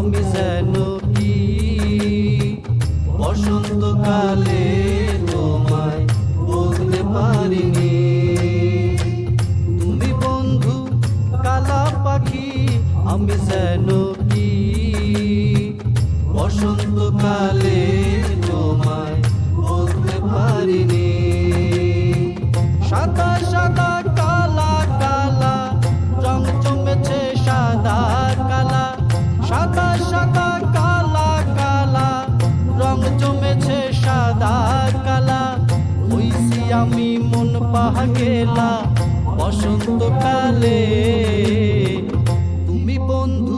আমি যেন কি? বসন্তকালে তোমায় বলতে পারিনি। তুমি বন্ধু, কালা পাখি, আমি যেন কি? বসন্তকালে তোমায় বলতে পারিনি। সাদা সাদা, কালা কালা, চমচমেছে সাদা, কালা, সাদা সাদা কালা কালা, রং জমেছে সাদা কালা। হইছি আমি মন পাহা গেলা, বসন্তকালে। তুমি বন্ধু